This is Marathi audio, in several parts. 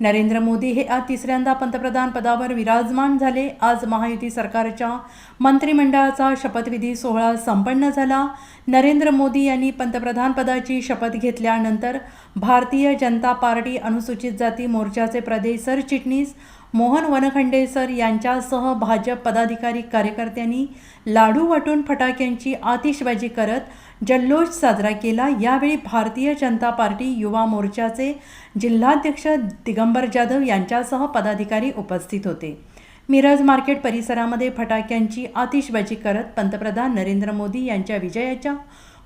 नरेंद्र मोदी हे आज तिसऱ्यांदा पंतप्रधान पदावर विराजमान झाले. आज महायुती सरकारच्या मंत्रिमंडळाचा शपथविधी सोहळा संपन्न झाला. नरेंद्र मोदी यांनी पंतप्रधानपदाची शपथ घेतल्यानंतर भारतीय जनता पार्टी अनुसूचित जाती मोर्चाचे प्रदेश सरचिटणीस मोहन वनखंडेसर यांच्यासह भाजप पदाधिकारी कार्यकर्त्यांनी लाडू वाटून फटाक्यांची आतिषबाजी करत जल्लोष साजरा केला. यावेळी भारतीय जनता पार्टी युवा मोर्चाचे जिल्हाध्यक्ष दिगंबर जाधव यांच्यासह पदाधिकारी उपस्थित होते. मिरज मार्केट परिसरामध्ये फटाक्यांची आतिषबाजी करत पंतप्रधान नरेंद्र मोदी यांच्या विजयाच्या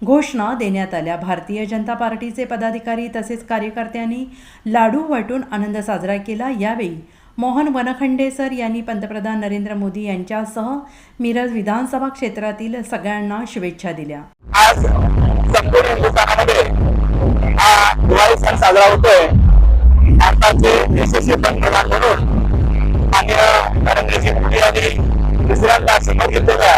घोषणा देण्यात आल्या. भारतीय जनता पार्टीचे पदाधिकारी तसेच कार्यकर्त्यांनी लाडू वाटून आनंद साजरा केला. यावेळी मोहन वनखंडेसर यांनी पंतप्रधान नरेंद्र मोदी यांच्यासह मिरज विधानसभा क्षेत्रातील सगळ्यांना शुभेच्छा दिल्या. आज संपूर्ण हिंदुस्थानामध्ये हा दिवाळी सण साजरा होतोय. भारताचे यशस्वी पंतप्रधान म्हणून माननीय नरेंद्रजी मोदी यांनी दुसऱ्यांदा शपथ घेतलेल्या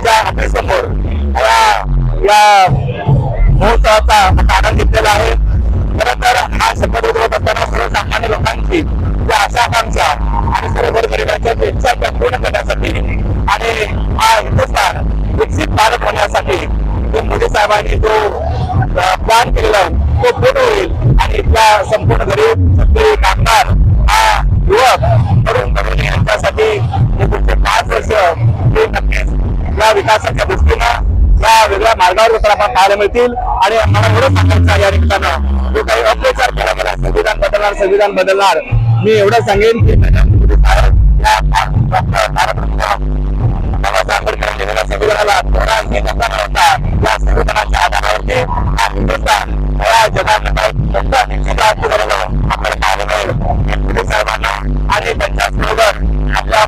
माझ्या आपल्यासमोर या या महोत्सवाचा मोठा आनंद घेतलेला आहे. खरं तर हा शपथ उठवत असताना सर्वसामान्य लोकांची ज्या आशा आकांक्षा आणि सर्व गरिबांच्या इच्छा त्या पूर्ण करण्यासाठी आणि हा हिंदुस्थान विकसित भारत होण्यासाठी जो मोदी साहेबांनी जो प्लॅन केलेला तो पूर्ण होईल आणि इथल्या संपूर्ण गरीब या विकासाच्या दृष्टीनं या वेगळ्या मार्गावर आपण पाहायला मिळतील आणि मला एवढं सांगायचं या निमित्तानं जो काही अप्रचार केला मला संविधान बदलणार संविधान बदलणार मी एवढं सांगेन की आणि त्यांच्या आपल्या